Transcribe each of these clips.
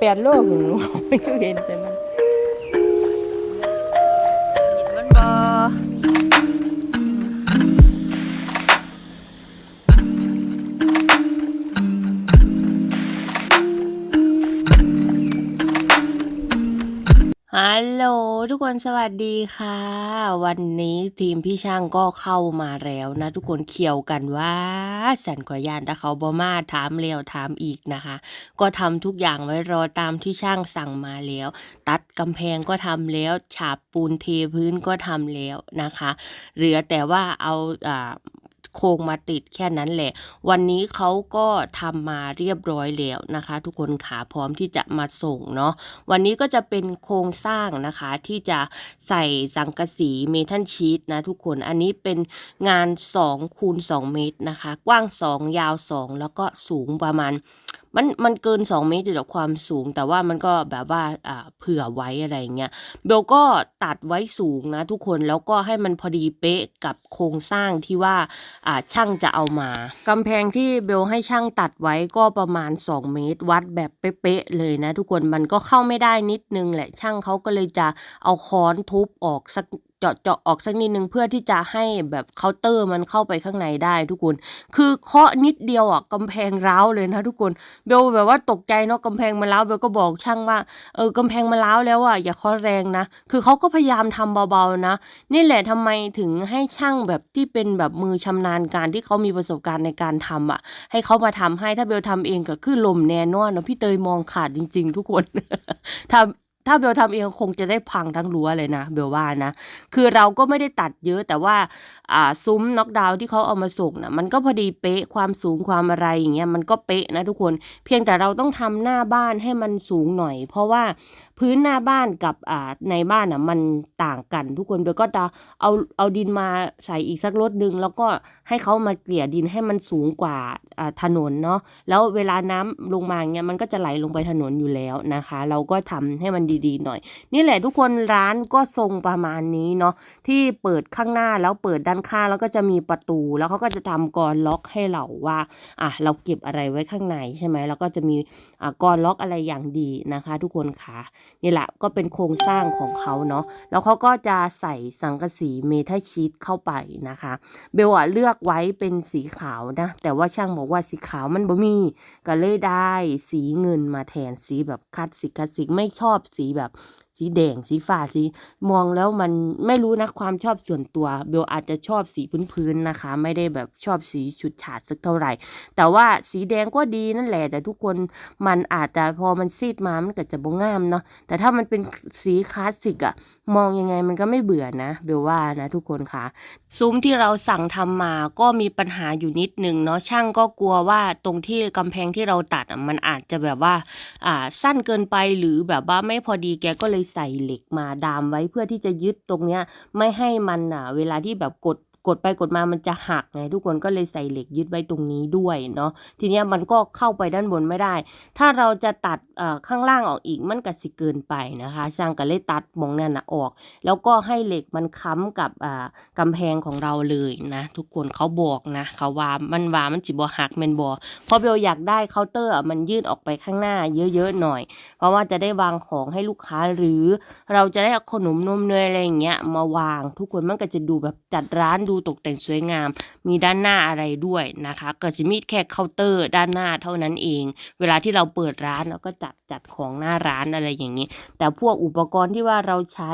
แปดโลกหนูไม่เห็นแต่มัน ฮัลโหลทุกคนสวัสดีค่ะ วันนี้ทีมพี่ช่างก็เข้ามาแล้วนะ ทุกคนเคี่ยวกันว่า สันขอยานถ้าเขาบอมาถามเร็วถามอีกนะคะ ก็ทำทุกอย่างไว้รอตามที่ช่างสั่งมาแล้ว ตัดกำแพงก็ทำแล้วฉาบปูนเทพื้นก็ทำแล้วนะคะ เหลือแต่ว่าเอาอ่า โครงมาติดแค่นั้นแหละ วันนี้เขาก็ทำมาเรียบร้อยแล้วนะคะ ทุกคนขาพร้อมที่จะมาส่งเนาะวันนี้ก็จะเป็นโครงสร้างนะคะที่จะใส่สังกะสีเมทัลชีตนะทุกคนอันนี้เป็นงาน2คูณ2เมตรนะคะ กว้าง 2 ยาว 2 แล้วก็สูงประมาณ มันมันเกิน 2 เมตรอยู่แล้วความสูง แต่ว่ามันก็แบบว่าอ่าเผื่อไว้อะไรเงี้ยเบลก็ตัดไว้สูงนะทุกคนแล้วก็ให้มันพอดีเป๊ะกับโครงสร้างที่ว่าอ่าช่างจะเอามากำแพงที่เบลให้ช่างตัดไว้ก็ประมาณ 2 เมตร วัดแบบเป๊ะเลยนะ ทุกคนมันก็เข้าไม่ได้นิดนึงแหละช่างเขาก็เลยจะเอาค้อนทุบออกสัก เจาะเจาะออกสักนิดนึงเพื่อที่จะให้แบบเคาน์เตอร์มันเข้าไปข้างในได้ทุกคน คือเคาะนิดเดียวอะกำแพงร้าวเลยนะทุกคนเบลแบบว่าตกใจเนาะกำแพงมันร้าวเบลก็บอกช่างว่าเออกำแพงมันร้าวแล้วอะอย่าเคาะแรงนะ คือเขาก็พยายามทำเบาๆนะ นี่แหละทำไมถึงให้ช่างแบบที่เป็นแบบมือชำนาญการที่เขามีประสบการณ์ในการทำอะ ให้เขามาทำให้ถ้าเบลทำเองก็คือลมแน่นอนเนาะพี่เตยมองขาดจริง ๆ ทุกคนทำ ถ้าเบลทำเองคงจะได้พังทั้งรั้วเลยนะเบลว่านะคือเราก็ไม่ได้ตัดเยอะแต่ว่าอ่าซุ้มน็อกดาวน์ที่เขาเอามาส่งนะมันก็พอดีเป๊ะความสูงความอะไรอย่างเงี้ยมันก็เป๊ะนะทุกคน เพียงแต่เราต้องทำหน้าบ้านให้มันสูงหน่อย เพราะว่า พื้นหน้าบ้านกับอ่าในบ้านอะมันต่างกัน ทุกคนเบลก็จะเอาเอาดินมาใส่อีกสักรถหนึ่งแล้วก็ให้เขามาเกลี่ยดินให้มันสูงกว่าอ่าถนนเนาะแล้วเวลาน้ำลงมาเงี้ยมันก็จะไหลลงไปถนนอยู่แล้วนะคะ เราก็ทำให้มันดีๆหน่อย นี่แหละทุกคนร้านก็ทรงประมาณนี้เนาะที่เปิดข้างหน้าแล้วเปิดด้านข้างแล้วก็จะมีประตูแล้วเขาก็จะทำกรล็อกให้เราว่าอะเราเก็บอะไรไว้ข้างในใช่ไหมแล้วก็จะมีอ่ากรล็อกอะไรอย่างดีนะคะ ทุกคนค่ะนี่แหละก็เป็นโครงสร้างของเขาเนาะแล้วเขาก็จะใส่สังกะสีเมทัลชีตเข้าไปนะคะ เบลอะเลือกไว้เป็นสีขาวนะแต่ว่าช่างบอกว่าสีขาวมันบ่มีก็เลยได้สีเงินมาแทนสีแบบคลาสสิกคลาสสิกไม่ชอบสีแบบ สีแดงสีฟ้าสีมองแล้วมันไม่รู้นะความชอบส่วนตัวเบลอาจจะชอบสีพื้นๆนะคะ ไม่ได้แบบชอบสีฉุดฉาดสักเท่าไหร่ แต่ว่าสีแดงก็ดีนั่นแหละ แต่ทุกคนมันอาจจะพอมันซีดมามันก็จะบ่งามเนาะแต่ถ้ามันเป็นสีคลาสสิกอะมองยังไงมันก็ไม่เบื่อนะเบลว่านะทุกคนค่ะซุ้มที่เราสั่งทำมาก็มีปัญหาอยู่นิดนึงเนาะช่างก็กลัวว่าตรงที่กำแพงที่เราตัดมันอาจจะแบบว่าอ่าสั้นเกินไปหรือแบบว่าไม่พอดีแกก็เลยใส่เหล็กมาดามไว้เพื่อที่จะยึดตรงเนี้ย ไม่ให้มันอะ เวลาที่แบบกด กดไปกดมามันจะหักไงทุกคนก็เลยใส่เหล็กยึดไว้ตรงนี้ด้วยเนาะทีนี้มันก็เข้าไปด้านบนไม่ได้ ถ้าเราจะตัดข้างล่างออกอีกมันก็สิเกินไปนะคะช่างก็เลยตัดมองนั่นนะออก แล้วก็ให้เหล็กมันค้ำกับอ่ากำแพงของเราเลยนะทุกคนเขาบอกนะเขาว่ามันว่ามันจิบหักแมนบอเพราะเบลอยากได้เคาน์เตอร์มันยื่นออกไปข้างหน้าเยอะๆหน่อย เพราะว่าจะได้วางของให้ลูกค้าหรือ เราจะได้อาขนมนมเนยอะไรอย่างเงี้ยมาวางทุกคนมันก็จะดูแบบจัดร้านดูตกแต่งสวยงาม มีด้านหน้าอะไรด้วยนะคะ ก็จะมีแค่เคาน์เตอร์ด้านหน้าเท่านั้นเอง เวลาที่เราเปิดร้านเราก็จัดจัดของหน้าร้านอะไรอย่างนี้ แต่พวกอุปกรณ์ที่ว่าเราใช้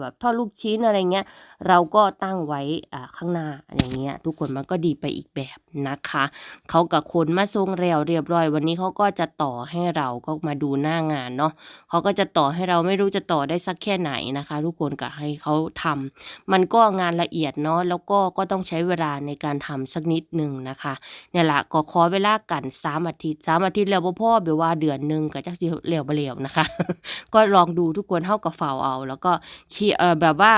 แบบทอดลูกชิ้นอะไรเงี้ย เราก็ตั้งไว้อ่าข้างหน้าอย่างเงี้ยทุกคนมันก็ดีไปอีกแบบ นะคะ เขากับคนมาทรงแล้วเรียบร้อย วันนี้เขาก็จะต่อให้เราก็มาดูหน้างานเนาะเขาก็จะต่อให้เราไม่รู้จะต่อได้สักแค่ไหนนะคะ ทุกคนก็ให้เขาทำมันก็งานละเอียดเนาะแล้วก็ก็ต้องใช้เวลาในการทำสักนิดหนึ่งนะคะเนี่ยละก็ขอเวลากันสามอาทิตย์สามอาทิตย์แล้วบ่พ่อเบว่าเดือนหนึ่งก็จะสิเหลวบ่เหลวนะคะ ก็ลองดูทุกคนเท่ากับเฝ้าเอา แล้วก็คีเออแบบว่า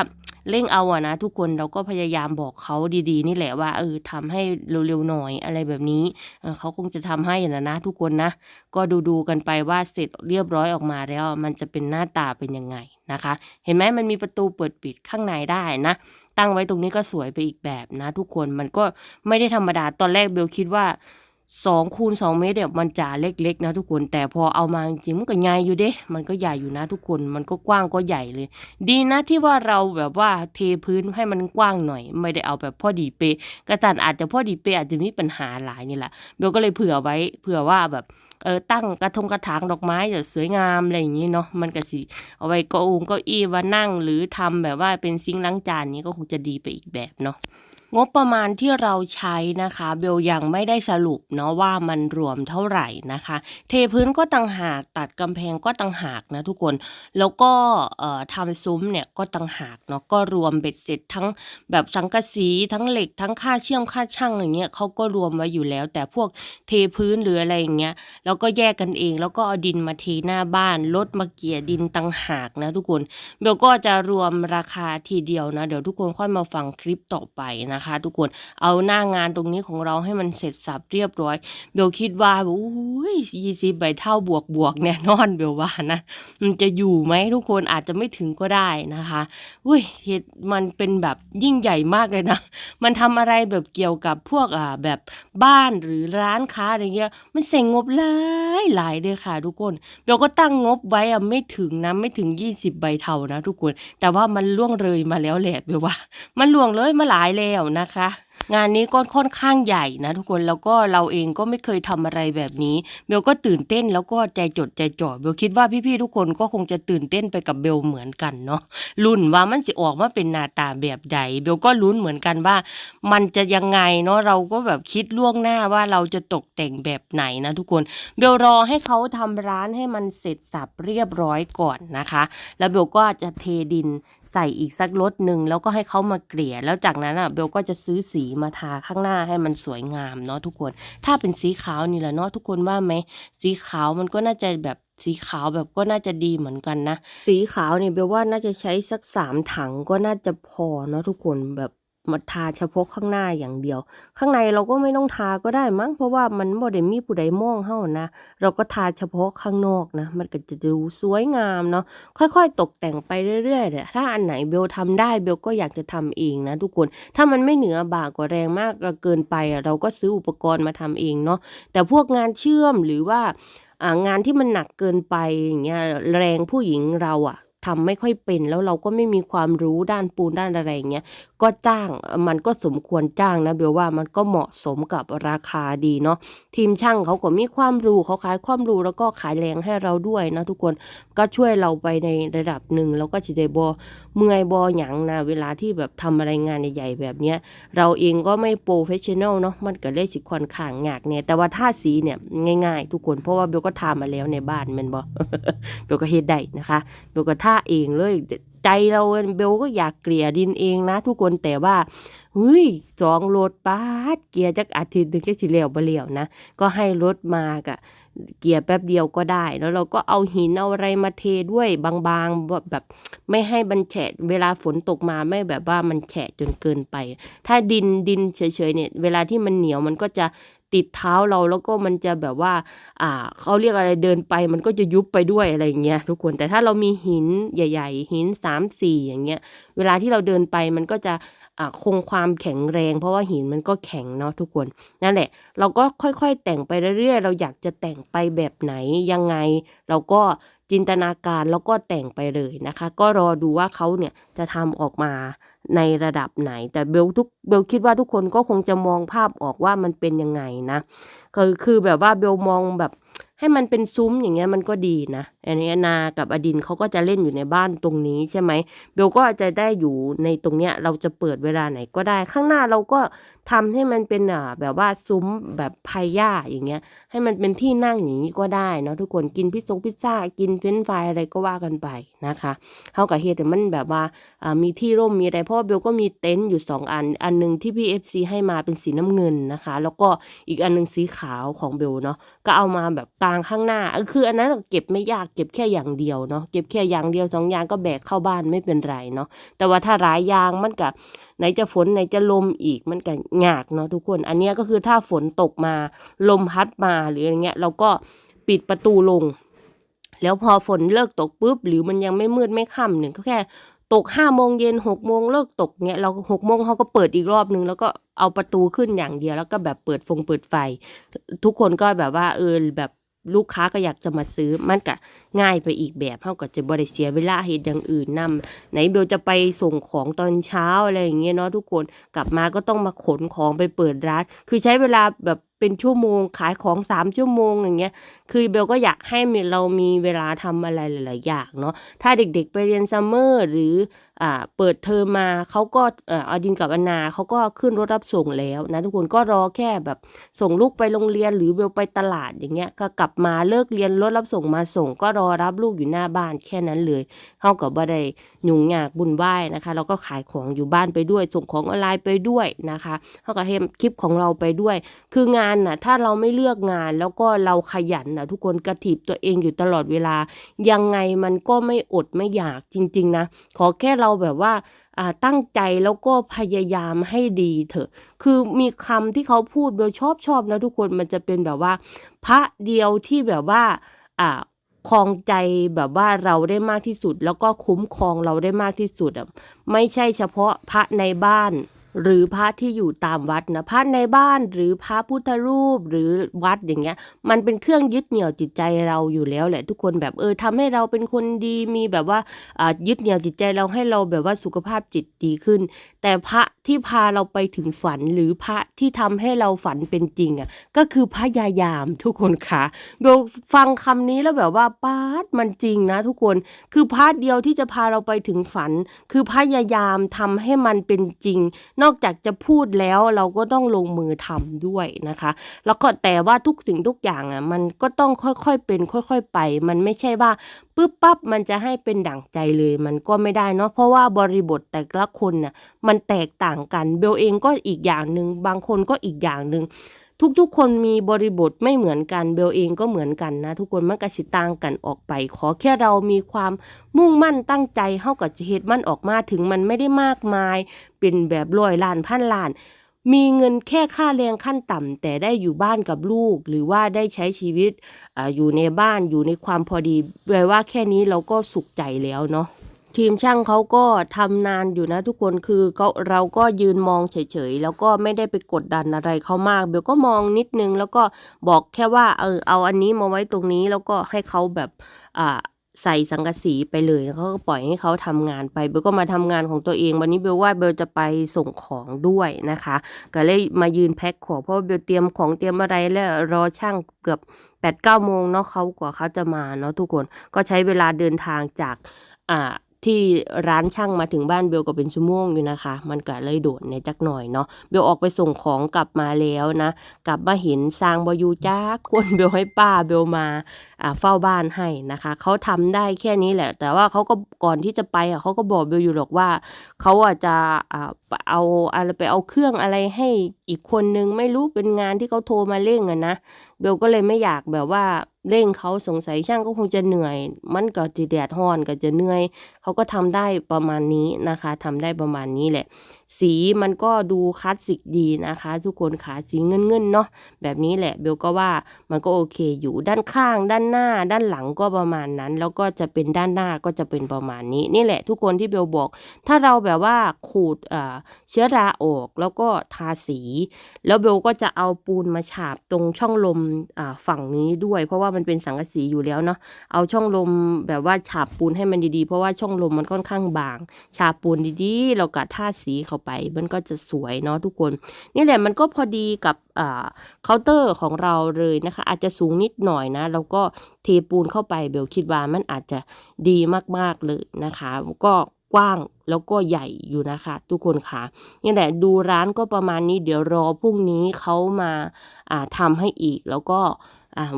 เร่งเอาอะนะทุกคนเราก็พยายามบอกเขาดีๆ นี่แหละว่าเออทำให้เร็วๆหน่อยอะไรแบบนี้เออเขาคงจะทำให้นะนะทุกคนนะ ก็ดูๆกันไปว่าเสร็จเรียบร้อยออกมาแล้ว มันจะเป็นหน้าตาเป็นยังไงนะคะ เห็นไหมมันมีประตูเปิดปิดข้างในได้นะ ตั้งไว้ตรงนี้ก็สวยไปอีกแบบนะ ทุกคนมันก็ไม่ได้ธรรมดาตอนแรกเบลคิดว่า สองคูณสองเมตรเนี่ยมันจะเล็กๆนะทุกคน แต่พอเอามาจริงมันก็ใหญ่อยู่เด้ มันก็ใหญ่อยู่นะทุกคน มันก็กว้างก็ใหญ่เลย ดีนะที่ว่าเราแบบว่าเทพื้นให้มันกว้างหน่อย ไม่ได้เอาแบบพอดีเปะกระตันอาจจะพอดีเปะอาจจะมีปัญหาหลายนี่แหละเบลก็เลยเผื่อไว้ เผื่อว่าแบบเออตั้งกระทงกระถางดอกไม้แบบสวยงามอะไรอย่างนี้เนาะมันก็สิเอาไว้ก็องก็อี้ว่านั่งหรือทำแบบว่าเป็นซิงล้างจานนี้ก็คงจะดีไปอีกแบบเนาะ งบประมาณที่เราใช้นะคะ เบลยังไม่ได้สรุปเนาะว่ามันรวมเท่าไหร่นะคะ เทพื้นก็ต่างหากตัดกำแพงก็ต่างหากนะทุกคน แล้วก็ทำซุ้มเนี่ยก็ต่างหากเนาะก็รวมเบ็ดเสร็จทั้งแบบสังกะสีทั้งเหล็กทั้งค่าเชื่อมค่าช่างอย่างเงี้ยเขาก็รวมไว้อยู่แล้ว แต่พวกเทพื้นหรืออะไรอย่างเงี้ยเราก็แยกกันเอง แล้วก็เอาดินมาเทหน้าบ้านรถมาเกี่ยดินต่างหากนะทุกคนเบลก็จะรวมราคาทีเดียวนะเดี๋ยวทุกคนค่อยมาฟังคลิปต่อไปนะนะคะ ทุกคนเอาหน้างานตรงนี้ของเราให้มันเสร็จสับเรียบร้อย เบลคิดว่าอุ้ยยี่สิบใบเท่าบวกบวกแน่นอนเบลว่านะมันจะอยู่ไหมทุกคนอาจจะไม่ถึงก็ได้นะคะอุ้ยเหตุมันเป็นแบบยิ่งใหญ่มากเลยนะ มันทำอะไรแบบเกี่ยวกับพวกอ่าแบบบ้านหรือร้านค้าอะไรเงี้ยมันเสงงบหลายหลายเลยค่ะ ทุกคนเบลก็ตั้งงบไว้อะไม่ถึงนะไม่ถึง 20 ใบเท่านะ ทุกคน แต่ว่ามันล่วงเลยมาแล้วแหละเบลว่า มันล่วงเลยมาหลายแล้วนะคะ งานนี้ก็ค่อนข้างใหญ่นะทุกคนแล้วก็เราเองก็ไม่เคยทำอะไรแบบนี้เบลก็ตื่นเต้นแล้วก็ใจจดใจจ่อเบลคิดว่าพี่ๆทุกคนก็คงจะตื่นเต้นไปกับเบลเหมือนกันเนาะลุ้นว่ามันจะออกมาเป็นหน้าตาแบบใดเบลก็ลุ้นเหมือนกันว่า มันจะยังไงเนาะเราก็แบบคิดล่วงหน้าว่าเราจะตกแต่งแบบไหนนะทุกคนเบลรอให้เขาทำร้านให้มันเสร็จสับเรียบร้อยก่อนนะคะ แล้วเบลก็จะเทดินใส่อีกสักรถหนึ่งแล้วก็ให้เขามาเกลี่ยแล้วจากนั้นอะเบลก็จะซื้อสีมาทาข้างหน้าให้มันสวยงามเนาะทุกคน ถ้าเป็นสีขาวนี่แหละเนาะทุกคนว่าไหม สีขาวมันก็น่าจะแบบสีขาวแบบก็น่าจะดีเหมือนกันนะ สีขาวเนี่ยเบลว่าน่าจะใช้สักสามถังก็น่าจะพอเนาะทุกคนแบบ มาทาเฉพาะข้างหน้าอย่างเดียว ข้างในเราก็ไม่ต้องทาก็ได้มั้งเพราะว่ามันบ่ได้มีผู้ใดมองเฮานะ เราก็ทาเฉพาะข้างนอกนะ มันก็จะดูสวยงามเนาะค่อยๆ ตกแต่งไปเรื่อยๆเนี่ถ้าอันไหนเบลทำได้เบลก็อยากจะทำเองนะทุกคนถ้ามันไม่เหนือบากกว่าแรงมากเกินไปเราก็ซื้ออุปกรณ์มาทำเองเนาะแต่พวกงานเชื่อมหรือว่าอ่างานที่มันหนักเกินไปอย่างเงี้ยแรงผู้หญิงเราอะ ทำไม่ค่อยเป็น แล้วเราก็ไม่มีความรู้ด้านปูนด้านอะไรอย่างเงี้ยก็จ้างมันก็สมควรจ้างนะเบลว่ามันก็เหมาะสมกับราคาดีเนาะทีมช่างเขาก็มีความรู้เขาขายความรู้แล้วก็ขายแรงให้เราด้วยนะทุกคนก็ช่วยเราไปในระดับหนึ่งแล้วก็จะได้บอเมื่อยบอหยังนะเวลาที่แบบทำอะไรงานใหญ่ๆแบบเนี้ยเราเองก็ไม่โปรเฟชชั่นอลเนาะมันก็เลยสิค่อนข้างยากเนี่ยแต่ว่าท่าสีเนี่ยง่าย ๆ ทุกคนเพราะว่าเบลก็ทำมาแล้วในบ้านมันบอเบลก็เฮ็ดได้นะคะเบลก็ท่าเองเลย ใจเราเบลก็อยากเกลี่ยดินเองนะ ทุกคนแต่ว่าเฮ้ยสองรถปาดเกียร์จักอาทิตย์หนึงก็สิเหลวบ่เหลวนะ ก็ให้รถมากะเกียร์แป๊บเดียวก็ได้ แล้วเราก็เอาหินเอาอะไรมาเทด้วยบางๆแบบแบบไม่ให้มันแฉะเวลาฝนตกมาไม่แบบว่ามันแฉะจนเกินไป ถ้าดินดินเฉยๆเนี่ย เวลาที่มันเหนียวมันก็จะ ติดเท้าเราแล้วก็มันจะแบบว่า อ่าเขาเรียกอะไรเดินไป มันก็จะยุบไปด้วยอะไรอย่างเงี้ยทุกคนแต่ถ้าเรามีหินใหญ่ ๆ หินสามสี่อย่างเงี้ยเวลาที่เราเดินไปมันก็จะ คงความแข็งแรง เพราะว่าหินมันก็แข็งเนาะทุกคนนั่นแหละ เราก็ค่อยๆ แต่งไปเรื่อยๆ เราอยากจะแต่งไปแบบไหนยังไง เราก็จินตนาการแล้วก็แต่งไปเลยนะคะ ก็รอดูว่าเขาเนี่ยจะทำออกมาในระดับไหน แต่เบลทุกเบลคิดว่าทุกคนก็คงจะมองภาพออกว่ามันเป็นยังไงนะคือคือแบบว่าเบลมองแบบ ให้มันเป็นซุ้มอย่างเงี้ยมันก็ดีนะอันนี้นากับอดินเขาก็จะเล่นอยู่ในบ้านตรงนี้ใช่ไหมเบลก็จะได้อยู่ในตรงเนี้ยเราจะเปิดเวลาไหนก็ได้ ข้างหน้าเราก็ทำให้มันเป็นอ่าแบบว่าซุ้มแบบพายย่าอย่างเงี้ย ให้มันเป็นที่นั่งอย่างนี้ก็ได้เนาะทุกคนกินพิซซงพิซซ่ากินเฟรนช์ฟรายอะไรก็ว่ากันไปนะคะเขากับเฮดแต่มันแบบว่าอ่ามีที่ร่มมีอะไรเพราะว่าเบลก็มีเต็นท์อยู่สองอันอันหนึ่งที่พี่เอฟซีให้มาเป็นสีน้ำเงินนะคะ แล้วก็อีกอันหนึงสีขาวของเบลเนาะก็เอามาแบบกางข้างหน้าคืออันนั้นเก็บไม่ยากเก็บแค่อย่างเดียวเนาะเก็บแค่อย่างเดียวสองอย่างก็แบกเข้าบ้านไม่เป็นไรเนาะแต่ว่าถ้าหลายยางมันกับไหนจะฝนไหนจะลมอีกมันก็ยากเนาะทุกคน อันนี้ก็คือถ้าฝนตกมาลมพัดมาหรืออะไรเงี้ยเราก็ปิดประตูลง แล้วพอฝนเลิกตกปุ๊บ หรือมันยังไม่มืดไม่ค่ำหนึ่งก็แค่ตกห้าโมงเย็นหกโมงเลิกตกเนี้ยเราหกโมงเขาก็เปิดอีกรอบนึง แล้วก็เอาประตูขึ้นอย่างเดียวแล้วก็แบบเปิดฟงเปิดไฟ ทุกคนก็แบบว่าเออแบบ ลูกค้าก็อยากจะมาซื้อมันก็ง่ายไปอีกแบบเขาก็จะบริเสียเวลาเหตุอย่างอื่นนำไหนเบลจะไปส่งของตอนเช้าอะไรอย่างเงี้ยเนาะทุกคนกลับมาก็ต้องมาขนของไปเปิดร้าน คือใช้เวลาแบบเป็นชั่วโมงขายของสามชั่วโมงอย่างเงี้ย คือเบลก็อยากให้เรามีเวลาทำอะไรหลาย ๆ อย่างเนาะ ถ้าเด็ก ๆ ไปเรียนซัมเมอร์หรืออ่าเปิดเทอมมาเขาก็อ่ออดินกับอนาเขาก็ขึ้นรถรับส่งแล้วนะทุกคนก็รอแค่แบบส่งลูกไปโรงเรียนหรือเบลไปตลาดอย่างเงี้ยก็กลับมาเลิกเรียนรถรับส่งมาส่งก็รอรับลูกอยู่หน้าบ้านแค่นั้นเลยเขากับบ่ได้ยุ่งยากบุญไหวายนะคะแล้วก็ขายของอยู่บ้านไปด้วย ส่งของออนไลน์ไปด้วยนะคะเขาก็เฮมคลิปของเราไปด้วย คืองานน่ะถ้าเราไม่เลือกงานแล้วก็เราขยันน่ะทุกคนกระถิบตัวเองอยู่ตลอดเวลา ยังไงมันก็ไม่อดไม่อยากจริง ๆ นะ ขอแค่เราแบบว่าอ่าตั้งใจแล้วก็พยายามให้ดีเถอะ คือมีคำที่เขาพูดเบลชอบชอบนะทุกคนมันจะเป็นแบบว่า พระเดียวที่แบบว่าอ่า ครองใจแบบว่าเราได้มากที่สุด แล้วก็คุ้มครองเราได้มากที่สุดอะไม่ใช่เฉพาะพระในบ้าน หรือพระที่อยู่ตามวัดนะพระในบ้านหรือพระพุทธรูปหรือวัดอย่างเงี้ย มันเป็นเครื่องยึดเหนี่ยวจิตใจเราอยู่แล้วแหละ ทุกคนแบบเออทำให้เราเป็นคนดีมีแบบว่าอ่ายึดเหนี่ยวจิตใจเราให้เราแบบว่าสุขภาพจิตดีขึ้นแต่พระที่พาเราไปถึงฝันหรือพระที่ทำให้เราฝันเป็นจริงอะก็คือพยายามทุกคนค่ะเบลฟังคำนี้แล้วแบบว่าป้าดมันจริงนะทุกคนคือพระเดียวที่จะพาเราไปถึงฝัน คือพยายามทำให้มันเป็นจริง นอกจากจะพูดแล้วเราก็ต้องลงมือทำด้วยนะคะ แล้วก็แต่ว่าทุกสิ่งทุกอย่างอะมันก็ต้องค่อยๆเป็น ค่อย ๆ ไป มันไม่ใช่ว่า ปึ๊บปั๊บมันจะให้เป็นดั่งใจเลยมันก็ไม่ได้เนาะเพราะว่าบริบทแต่ละคนน่ะมันแตกต่างกันเบลเองก็อีกอย่างหนึ่งบางคนก็อีกอย่างหนึ่งทุกๆ คนมีบริบทไม่เหมือนกันเบลเองก็เหมือนกันนะทุกคนมันก็สิต่างกันออกไป ขอแค่เรามีความมุ่งมั่นตั้งใจเฮากับเฮ็ดมันออกมาถึงมันไม่ได้มากมาย เป็นแบบร้อยล้านพันล้าน มีเงินแค่ค่าแรงขั้นต่ำ แต่ได้อยู่บ้านกับลูก หรือว่าได้ใช้ชีวิตออยู่ในบ้านอยู่ในความพอดีแปลว่าแค่นี้เราก็สุขใจแล้วเนาะทีมช่างเขาก็ทำนานอยู่นะทุกคนคือเขาเราก็ยืนมองเฉยๆแล้วก็ไม่ได้ไปกดดันอะไรเขามากเบลก็มองนิดนึงแล้วก็บอกแค่ว่าเออเอาอันนี้มาไว้ตรงนี้แล้วก็ให้เขาแบบอ่า ใส่สังกะสีไปเลยแล้วเขาก็ปล่อยให้เขาทำงานไปเบลก็มาทำงานของตัวเอง วันนี้เบลว่าเบลจะไปส่งของด้วยนะคะ ก็เลยมายืนแพ็คของเพราะเบลเตรียมของเตรียมอะไรแล้วรอช่างเกือบแปดเก้าโมงเนาะเขากว่าเขาจะมาเนาะทุกคนก็ใช้เวลาเดินทางจากอ่าที่ร้านช่างมาถึงบ้านเบลก็เป็นชั่วโมงอยู่นะคะ มันก็เลยโดดในจักหน่อยเนาะเบลออกไปส่งของกลับมาแล้วนะ กลับมาเห็นสร้างบอยูจ้าคนเบลให้ป้าเบลมา เฝ้าบ้านให้นะคะเขาทำได้แค่นี้แหละ แต่ว่าเขาก็ก่อนที่จะไปอะเขาก็บอกเบลอยู่หรอกว่าเขาอะจะอ่าเอาอะไรไปเอาเครื่องอะไรให้อีกคนนึงไม่รู้เป็นงานที่เขาโทรมาเร่งอะนะเบลก็เลยไม่อยากแบบว่าเร่งเขาสงสัยช่างก็คงจะเหนื่อย มันก็จะแดดฮ้อนก็จะเหนื่อยเขาก็ทำได้ประมาณนี้นะคะทำได้ประมาณนี้แหละ สีมันก็ดูคลาสสิกดีนะคะ ทุกคนขาสีเงินเงินๆเนาะแบบนี้แหละเบลก็ว่ามันก็โอเคอยู่ด้านข้าง ด้านหน้า ด้านหลังก็ประมาณนั้น แล้วก็จะเป็นด้านหน้าก็จะเป็นประมาณนี้ นี่แหละทุกคนที่เบลบอก ถ้าเราแบบว่าขูดอ่าเชื้อราออกแล้วก็ทาสี แล้วเบลก็จะเอาปูนมาฉาบตรงช่องลมอ่าฝั่งนี้ด้วย เพราะว่ามันเป็นสังกะสีอยู่แล้วเนาะเอาช่องลมแบบว่าฉาบปูนให้มันดีๆ เพราะว่าช่องลมมันค่อนข้างบาง ฉาบปูนดีๆแล้วก็ทาสีเขาไป มันก็จะสวยเนาะทุกคน นี่แหละมันก็พอดีกับเคาน์เตอร์ของเราเลยนะคะ อาจจะสูงนิดหน่อยนะ แล้วก็เทปูนเข้าไปเบลคิดว่ามันอาจจะดีมากๆเลยนะคะ ก็กว้างแล้วก็ใหญ่อยู่นะคะ ทุกคนค่ะนี่แหละดูร้านก็ประมาณนี้เดี๋ยวรอพรุ่งนี้เขามาาทำให้อีกแล้วก็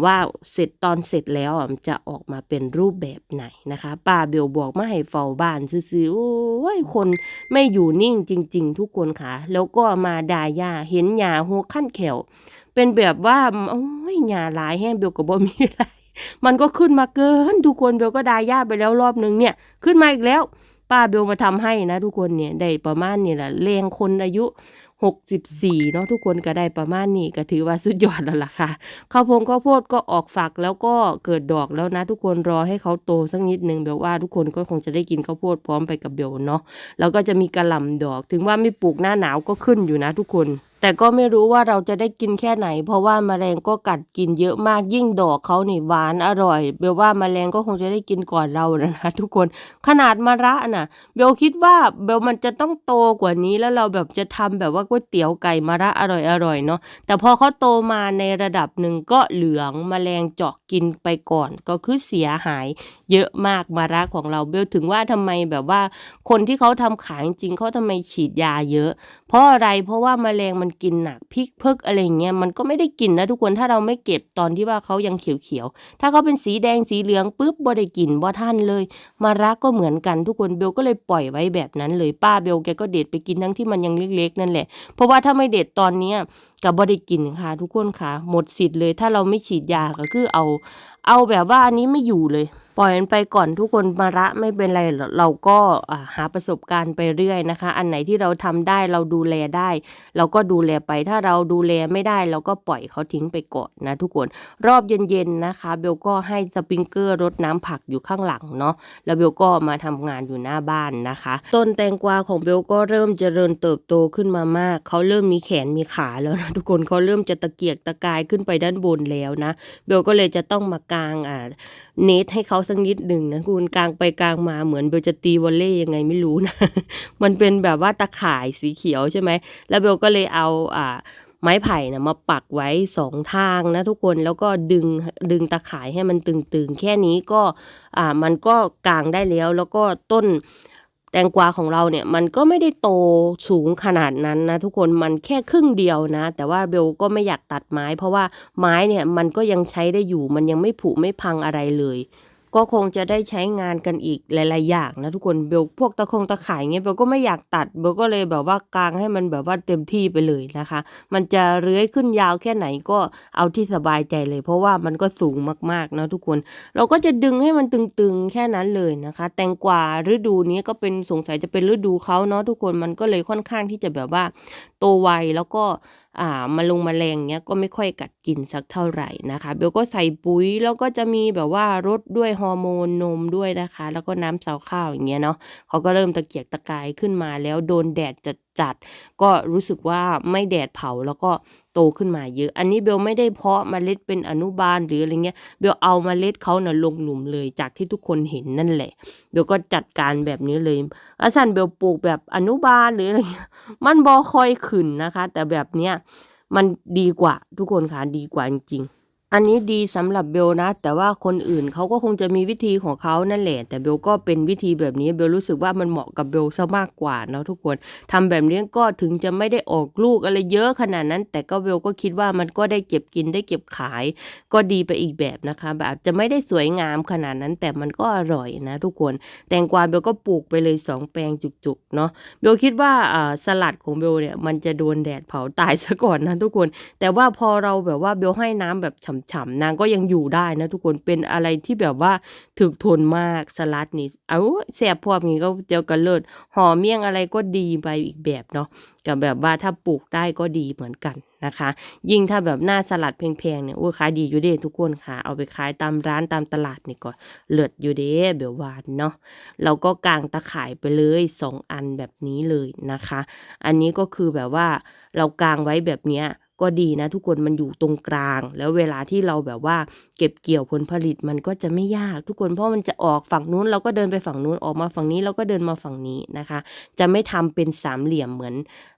ว่าเสร็จตอนเสร็จแล้วมันจะออกมาเป็นรูปแบบไหนนะคะป้าเบลบอกมาให้เฝ้าบ้านซื้อๆโอ้ยคนไม่อยู่นิ่งจริง ๆ ทุกคนค่ะ แล้วก็มาด่ายาเห็นหยาหัวขั้นแขวเป็นแบบว่าโอ้ยหยาหลายแห้งเบลก็บ่มีอะไรมันก็ขึ้นมาเกินทุกคนเบลก็ด่ายาไปแล้วรอบนึงเนี่ย ขึ้นมาอีกแล้วป้าเบลมาทำให้นะทุกคนเนี่ยได้ประมาณนี่แหละแรงคนอายุ 64เนาะทุกคนก็ได้ประมาณนี้ก็ถือว่าสุดยอดแล้วล่ะค่ะข้าวโพงข้าวโพดก็ออกฝักแล้วก็เกิดดอกแล้วนะ ทุกคนรอให้เขาโตสักนิดนึงเบลว่าทุกคนก็คงจะได้กินข้าวโพดพร้อมไปกับเบลเนาะแล้วก็จะมีกระหล่ำดอก ถึงว่าไม่ปลูกหน้าหนาวก็ขึ้นอยู่นะทุกคน แต่ก็ไม่รู้ว่าเราจะได้กินแค่ไหน เพราะว่าแมลงก็กัดกินเยอะมากยิ่งดอกเขานี่หวานอร่อยเบลว่าแมลงก็คงจะได้กินก่อนเราแล้วนะทุกคนขนาดมะระน่ะเบลคิดว่าเบลมันจะต้องโตกว่านี้แล้วเราแบบจะทำแบบว่าก๋วยเตี๋ยวไก่มะระอร่อยๆเนาะแต่พอเขาโตมาในระดับหนึ่งก็เหลืองแมลงเจาะกินไปก่อน ก็คือเสียหายเยอะมากมะระของเราเบลถึงว่าทำไมแบบว่า คนที่เขาทำขายจริงเขาทำไมฉีดยาเยอะ เพราะอะไรเพราะว่าแมลงมันกินหนักพริกเพิกอะไรเงี้ยมันก็ไม่ได้กินนะทุกคนถ้าเราไม่เก็บตอนที่ว่าเขายังเขียวๆถ้าเขาเป็นสีแดงสีเหลืองปุ๊บบ่ได้กินบ่ท่านเลย มารักก็เหมือนกันทุกคนเบลก็เลยปล่อยไว้แบบนั้นเลยป้าเบลแกก็เด็ดไปกินทั้งที่มันยังเล็กๆนั่นแหละ เพราะว่าถ้าไม่เด็ดตอนเนี้ยกับบ่ได้กินค่ะ ทุกคนค่ะ หมดสิทธิ์เลย ถ้าเราไม่ฉีดยาก็คือเอา เอาแบบว่าอันนี้ไม่อยู่เลย ปล่อยมันไปก่อนทุกคนมาระไม่เป็นไรเราก็หาประสบการณ์ไปเรื่อยนะคะ อันไหนที่เราทำได้เราดูแลได้ เราก็ดูแลไปถ้าเราดูแลไม่ได้ เราก็ปล่อยเขาทิ้งไปก่อนนะทุกคนรอบเย็นๆนะคะ เบลก็ให้สปริงเกอร์รดน้ำผักอยู่ข้างหลังเนาะแล้วเบลก็มาทำงานอยู่หน้าบ้านนะคะ ต้นแตงกวาของเบลก็เริ่มเจริญเติบโตขึ้นมามาก เขาเริ่มมีแขนมีขาแล้วนะทุกคนเขาเริ่มจะตะเกียกตะกายขึ้นไปด้านบนแล้วนะ เบลก็เลยจะต้องมากางอ่า เนทให้เขาสักนิดหนึ่งนะคุณกลางไปกลางมาเหมือนเบลจะตีวอลเล่ยังไงไม่รู้นะ มันเป็นแบบว่าตะข่ายสีเขียวใช่ไหม แล้วเบลก็เลยเอาอ่าไม้ไผ่นะมาปักไว้สองทางนะทุกคนแล้วก็ดึงดึงตะข่ายให้มันตึงๆ แค่นี้ก็อ่ามันก็กางได้แล้วแล้วก็ต้น แตงกวาของเราเนี่ยมันก็ไม่ได้โตสูงขนาดนั้นนะทุกคนมันแค่ครึ่งเดียวนะ แต่ว่าเบลก็ไม่อยากตัดไม้ เพราะว่าไม้เนี่ยมันก็ยังใช้ได้อยู่มันยังไม่ผุไม่พังอะไรเลย ก็คงจะได้ใช้งานกันอีกหลาย ๆ อย่างนะทุกคนเบลพวกตะคงตะข่ายเงี้ยเบลก็ไม่อยากตัดเบลก็เลยแบบว่ากางให้มันแบบว่าเต็มที่ไปเลยนะคะ มันจะเลื้อยขึ้นยาวแค่ไหนก็เอาที่สบายใจเลย เพราะว่ามันก็สูงมากๆนะทุกคน เราก็จะดึงให้มันตึง ๆ แค่นั้นเลยนะคะ แตงกวาฤดูนี้ก็เป็นสงสัยจะเป็นฤดูเขาเนาะทุกคนมันก็เลยค่อนข้างที่จะแบบว่าโตไวแล้วก็อ่ามาลงมาแรงเนี้ยก็ไม่ค่อยกัดกินสักเท่าไหร่นะคะเบลก็ใส่ปุ๋ยแล้วก็จะมีแบบว่ารดด้วยฮอร์โมนนมด้วยนะคะ แล้วก็น้ำเสาข้าวอย่างเงี้ยเนาะเขาก็เริ่มตะเกียกตะกายขึ้นมาแล้วโดนแดดจัดจัดก็รู้สึกว่าไม่แดดเผาแล้วก็ ตขึ้นมาเยอะ อันนี้เบลไม่ได้เพาะเมล็ดเป็นอนุบาลหรืออะไรเงี้ย เบลเอาเมล็ดเขาเน่ะลงหลุมเลยจากที่ทุกคนเห็นนั่นแหละ เบลก็จัดการแบบนี้เลยอาสันเบลปลูกแบบอนุบาลหรืออะไรเงี้ย มันบอคอยขึ้นนะคะ แต่แบบเนี้ยมันดีกว่าทุกคนค่ะดีกว่าจริงๆ อันนี้ดีสำหรับเบลนะ แต่ว่าคนอื่นเขาก็คงจะมีวิธีของเขานั่นแหละ แต่เบลก็เป็นวิธีแบบนี้เบลรู้สึกว่ามันเหมาะกับเบลซะมากกว่าเนาะทุกคนทำแบบนี้ก็ถึงจะไม่ได้ออกลูกอะไรเยอะขนาดนั้น แต่ก็เบลก็คิดว่ามันก็ได้เก็บกินได้เก็บขาย ก็ดีไปอีกแบบนะคะ แบบจะไม่ได้สวยงามขนาดนั้น แต่มันก็อร่อยนะ ทุกคน แตงกวาเบลก็ปลูกไปเลยสองแปลงจุกๆเนาะเบลคิดว่าอ่าสลัดของเบลเนี่ยมันจะโดนแดดเผาตายซะก่อนนะทุกคน แต่ว่าพอเราแบบว่าเบลให้น้ำแบบฉ่ำๆนางก็ยังอยู่ได้นะทุกคนเป็นอะไรที่แบบว่าถึกทนมากสลัดนี่เอาแสบพวกนี้ก็เจียวกันเลิศห่อเมี่ยงอะไรก็ดีไปอีกแบบเนาะกับแบบว่าถ้าปลูกได้ก็ดีเหมือนกันนะคะ ยิ่งถ้าแบบหน้าสลัดแพงๆเนี่ยโอ้ขายดีอยู่เด้ทุกคนค่ะ เอาไปขายตามร้านตามตลาดนี่ก็เลิศอยู่เด้เบลวานเนาะเราก็กางตะข่ายไปเลยสองอันแบบนี้เลยนะคะ อันนี้ก็คือแบบว่าเรากางไว้แบบเนี้ย ก็ดีนะทุกคนมันอยู่ตรงกลาง แล้วเวลาที่เราแบบว่า เก็บเกี่ยวผลผลิตมันก็จะไม่ยาก ทุกคนเพราะมันจะออกฝั่งนู้นเราก็เดินไปฝั่งนู้นออกมาฝั่งนี้เราก็เดินมาฝั่งนี้นะคะ จะไม่ทำเป็นสามเหลี่ยมเหมือน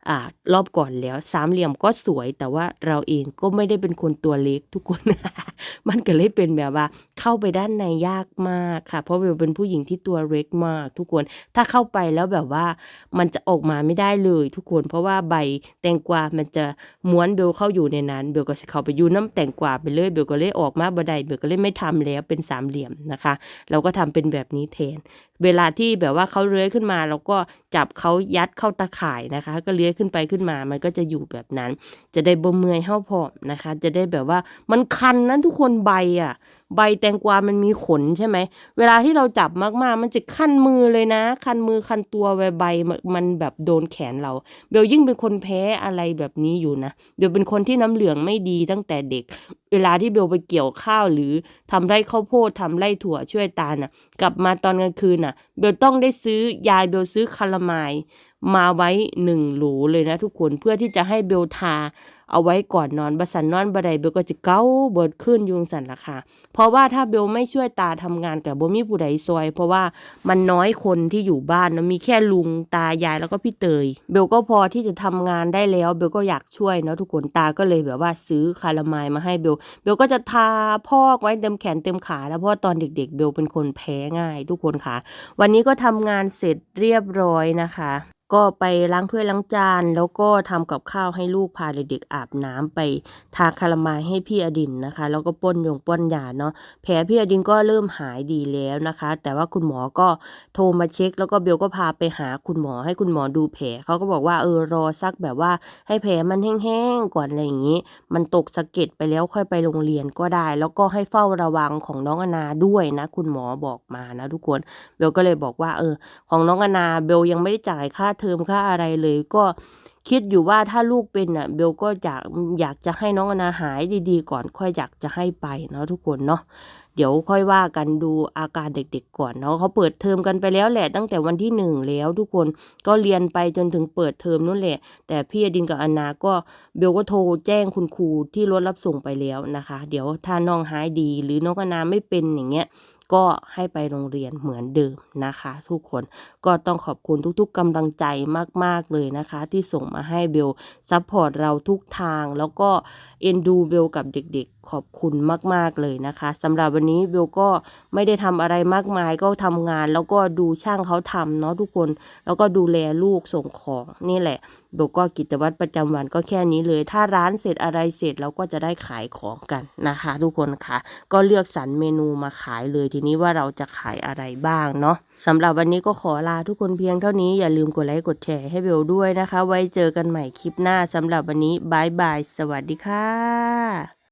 อ่ารอบก่อนแล้วสามเหลี่ยมก็สวย แต่ว่าเราเองก็ไม่ได้เป็นคนตัวเล็กทุกคน มันก็เลยเป็นแบบว่า เข้าไปด้านในยากมากค่ะ เพราะเบลเป็นผู้หญิงที่ตัวเล็กมากทุกคน ถ้าเข้าไปแล้วแบบว่ามันจะออกมาไม่ได้เลย ทุกคน เพราะว่าใบแตงกวา มันจะม้วนเบลเข้าอยู่ในนั้นเบลก็เข้าไปอยู่น้ำแต่งกวาไปเลยเบลก็เลยออกมาบ่ไดเบลก็เลยไม่ทำแล้วเป็นสามเหลี่ยมนะคะ เราก็ทำเป็นแบบนี้แทน เวลาที่แบบว่าเขาเลื้อยขึ้นมาเราก็ จับเขายัดเข้าตาข่ายนะคะ ก็เลื้อยขึ้นไปขึ้นมา มันก็จะอยู่แบบนั้น จะได้บ่เมื่อยเฮาพอมนะคะ จะได้แบบว่ามันคันนะทุกคนใบอะ ใบแตงกวา มันมีขนใช่ไหม เวลาที่เราจับมากๆ มันจะคันมือเลยนะ คันมือคันตัวใบใบมันแบบโดนแขนเรา เบลยิ่งเป็นคนแพ้อะไรแบบนี้อยู่นะ เบลเป็นคนที่น้ำเหลืองไม่ดีตั้งแต่เด็ก เวลาที่เบลไปเกี่ยวข้าวหรือทำไร่ข้าวโพดทำไร่ถั่วช่วยตาน่ะ กลับมาตอนกลางคืนน่ะ เบลต้องได้ซื้อยายเบลซื้อคาราไม มาไว้หนึ่งหลูเลยนะทุกคนเพื่อที่จะให้เบลทาเอาไว้ก่อนนอนบสันนอนบัไดเบลก็จะเก้าเบิดขึ้นยุงสันละค่ะ เพราะว่าถ้าเบลไม่ช่วยตาทำงานกับบ่มีผู้ใดซอย เพราะว่ามันน้อยคนที่อยู่บ้านนะมีแค่ลุงตายายแล้วก็พี่เตย เบลก็พอที่จะทำงานได้แล้ว เบลก็อยากช่วยเนาะทุกคนตาก็เลยแบบว่าซื้อคาราไมมาให้เบลเบลก็จะทาพอกไว้เต็มแขนเต็มขาแล้วเพราะว่าตอนเด็ก ๆ เบลเป็นคนแพ้ง่าย ทุกคนค่ะ วันนี้ก็ทำงานเสร็จเรียบร้อยนะคะ ก็ไปล้างถ้วยล้างจาน แล้วก็ทำกับข้าวให้ลูกพาเด็กๆอาบน้ำไปทาคารามายให้พี่อดินนะคะ แล้วก็ป้นยงป้นยาเนาะแผลพี่อดินก็เริ่มหายดีแล้วนะคะ แต่ว่าคุณหมอก็โทรมาเช็ค แล้วก็เบลก็พาไปหาคุณหมอให้คุณหมอดูแผลเขาก็บอกว่าเออรอสักแบบว่าให้แผลมันแห้งๆก่อนอะไรอย่างนี้ มันตกสะเก็ดไปแล้วค่อยไปโรงเรียนก็ได้ แล้วก็ให้เฝ้าระวังของน้องอนาด้วยนะ คุณหมอบอกมานะทุกคนเบลก็เลยบอกว่าเออ ของน้องอนาเบลยังไม่ได้จ่ายค่าเทอมค่าอะไรเลย ก็คิดอยู่ว่าถ้าลูกเป็นอะเบลก็อยากอยากจะให้น้องอนาหายดีๆ ก่อนค่อยอยากจะให้ไปเนาะทุกคนเนาะเดี๋ยวค่อยว่ากันดูอาการเด็กๆก่อนเนาะเขาเปิดเทอมกันไปแล้วแหละ ตั้งแต่วันที่หนึ่งแล้วทุกคนก็เรียนไปจนถึงเปิดเทอมนู่นแหละ แต่พี่อดินกับอนาก็เบลก็โทรแจ้งคุณครูที่รถรับส่งไปแล้วนะคะ เดี๋ยวถ้าน้องหายดี หรือน้องอนาไม่เป็นอย่างเงี้ย ก็ให้ไปโรงเรียนเหมือนเดิมนะคะ ทุกคนก็ต้องขอบคุณทุกๆกำลังใจมากๆเลยนะคะ ที่ส่งมาให้เบลซัพพอร์ตเราทุกทาง แล้วก็เอ็นดูเบลกับเด็กๆ ขอบคุณมากๆเลยนะคะสำหรับวันนี้เบลก็ไม่ได้ทำอะไรมากมายก็ทำงาน แล้วก็ดูช่างเขาทำเนาะทุกคน แล้วก็ดูแลลูกส่งของนี่แหละ โบก็กิจวัตรประจำวันก็แค่นี้เลย ถ้าร้านเสร็จอะไรเสร็จเราก็จะได้ขายของกันนะคะ ทุกคนค่ะ ก็เลือกสรรเมนูมาขายเลยทีนี้ว่าเราจะขายอะไรบ้างเนาะสำหรับวันนี้ก็ขอลาทุกคนเพียงเท่านี้อย่าลืมกดไลค์กดแชร์ให้เบลด้วยนะคะ ไว้เจอกันใหม่คลิปหน้าสำหรับวันนี้บายบายสวัสดีค่ะ